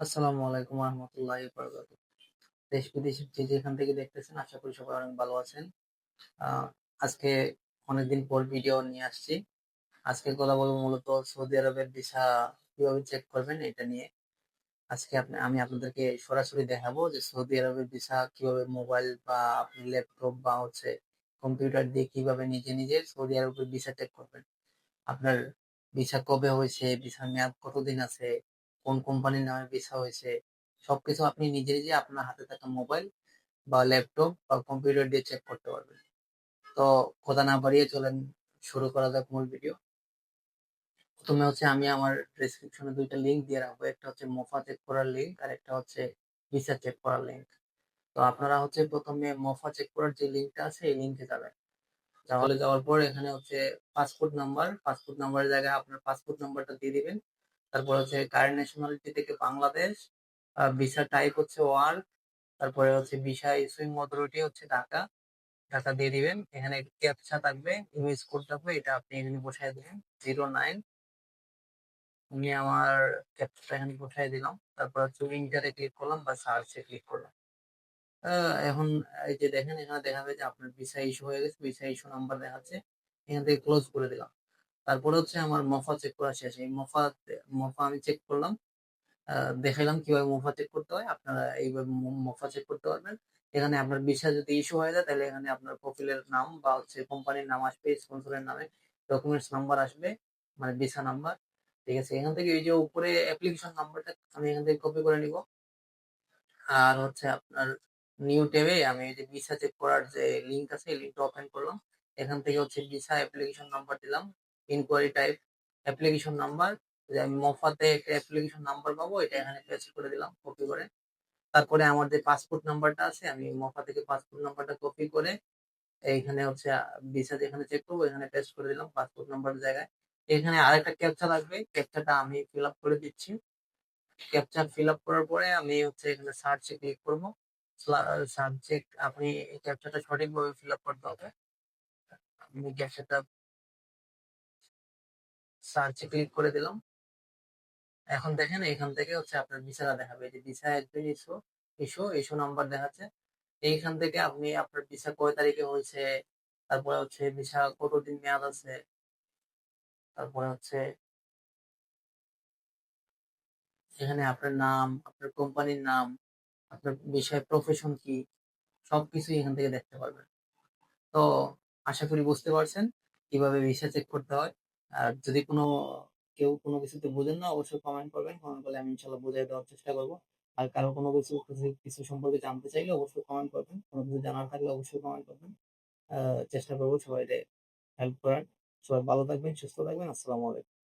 আসসালামু আলাইকুম রহমতুল্লাহি বারাকাতু দেশ বিদেশের যে যেখান থেকে দেখতেছেন, আশা করি সবাই অনেক ভালো আছেন। আজকে অনেকদিন পর ভিডিও নিয়ে আসছি। আজকে কথা বলব মূলত সৌদি আরবের ভিসা কীভাবে চেক করবেন এটা নিয়ে। আজকে আপনি, আমি আপনাদেরকে সরাসরি দেখাবো যে সৌদি আরবের ভিসা কীভাবে মোবাইল বা আপনি ল্যাপটপ বা হচ্ছে কম্পিউটার দিয়ে কীভাবে নিজে নিজে সৌদি আরবের ভিসা চেক করবেন। আপনার ভিসা কবে হয়েছে ভিসার মেয়াদ কতদিন আছে কোন কোম্পানির নামে ভিসা হয়েছে, সবকিছু আপনি নিজে নিজে আপনার হাতে থাকা মোবাইল বা ল্যাপটপ বা কম্পিউটার দিয়ে চেক করতে পারবেন। তো কথা না বাড়িয়ে চলেন, শুরু করা যাক মূল ভিডিও প্রথমে হচ্ছে আমি আমার ডেসক্রিপশনে দুইটা লিংক দিয়ে রাখব, একটা হচ্ছে মোফা চেক করার লিংক আর একটা হচ্ছে ভিসা চেক করার লিংক তো আপনারা হচ্ছে প্রথমে মোফা চেক করার যে লিঙ্কটা আছে, এই লিঙ্কে যাবেন। তাহলে যাওয়ার পর এখানে হচ্ছে পাসপোর্ট নাম্বার পাসপোর্ট নাম্বারের জায়গায় আপনার পাসপোর্ট নাম্বারটা দিয়ে দিবেন। তারপর হচ্ছে কারেন্ট ন্যাশনালিটি থেকে বাংলাদেশ ভিসা টাইপ হচ্ছে ওয়ার্ক, তারপরে হচ্ছে ভিসা ইস্যুইং অথরিটি হচ্ছে ঢাকা। ঢাকা দিয়ে দিবেন, এখানে ক্যাপচা থাকবে ইমেজ কোড থাকবে, এটা আপনি এখানে বসাই দিবেন জিরো নাইন আমি আমার ক্যাপচাটা এখানে বসাই দিলাম, তারপর হচ্ছে উইন্টারে ক্লিক করলাম, বা সার্চে ক্লিক করলাম। এখন এই যে দেখেন, এখানে দেখাবে যে আপনার ভিসা ইস্যু হয়ে গেছে ভিসা ইস্যু নাম্বার দেখাচ্ছে, এখান থেকে ক্লোজ করে দিলাম। তারপরে হচ্ছে আমার মফা চেক করা শেষ। এই মফা মফা আমি চেক করলাম। দেখাইলাম কীভাবে মোফা চেক করতে হয়। আপনারা এইভাবে মোফা চেক করতে পারবেন। এখানে আপনার ভিসা যদি ইস্যু হয়ে যায়, তাহলে এখানে আপনার প্রোফাইলের নাম বা হচ্ছে কোম্পানির নাম আসবে স্পন্সরের নামে ডকুমেন্টস নাম্বার আসবে মানে ভিসা নাম্বার ঠিক আছে, এখান থেকে এই যে উপরে অ্যাপ্লিকেশন নাম্বারটা আমি এখান থেকে কপি করে নিব। আর হচ্ছে আপনার নিউ ট্যাবে আমি এই যে ভিসা চেক করার যে লিঙ্ক আছে, এই লিংকটা ওপেন করলাম। এখান থেকে হচ্ছে ভিসা অ্যাপ্লিকেশন নাম্বার দিলাম। ইনকোয়ারি টাইপ অ্যাপ্লিকেশন নাম্বার যে আমি মফাতে একটা অ্যাপ্লিকেশন নাম্বার পাবো, এটা এখানে পেস্ট করে দিলাম কপি করে। তারপরে আমার যে পাসপোর্ট নাম্বারটা আছে, আমি মফা থেকে পাসপোর্ট নাম্বারটা কপি করে এইখানে হচ্ছে ভিসা যেখানে চেক করব, এখানে পেস্ট করে দিলাম পাসপোর্ট নাম্বারের জায়গায়। এখানে আরেকটা ক্যাপচা লাগবে ক্যাপচাটা আমি ফিল আপ করে দিচ্ছি। ক্যাপচা ফিল আপ করার পরে আমি হচ্ছে এখানে সার্চে ক্লিক করব। সাবজেক্ট আপনি ক্যাপচাটা সঠিকভাবে ফিল আপ করতে হবে। আমি ক্যাপচাটা সার্চে ক্লিক করে দিলাম। এখন দেখেন এখান থেকে হচ্ছে আপনার ভিসাটা দেখাবে। এই যে ভিসা একদিন ইস্যু ইস্যু ইস্যু নাম্বার দেখাচ্ছে। এইখান থেকে আপনি আপনার ভিসা কয় তারিখে হয়েছে, তারপরে হচ্ছে ভিসা কতদিন মেয়াদ আছে, তারপরে হচ্ছে এখানে আপনার নাম, আপনার কোম্পানির নাম, আপনার বিষয় প্রফেশন কি সবকিছু এখান থেকে দেখতে পারবেন। তো আশা করি বুঝতে পারছেন কীভাবে ভিসা চেক করতে হয়। আর যদি কোনো, কেউ কোনো কিছুতে বোঝেন না, অবশ্যই কমেন্ট করবেন। কমেন্ট করলে আমি ইনশাল্লাহ বুঝিয়ে দেওয়ার চেষ্টা করব। আর কারও কোনো কিছু, কিছু- সম্পর্কে জানতে চাইলে অবশ্যই কমেন্ট করবেন। কোনো কিছু জানার থাকলে অবশ্যই কমেন্ট করবেন। চেষ্টা করব সবাই হেল্প করার। সবাই ভালো থাকবেন, সুস্থ থাকবেন। আসসালামু আলাইকুম।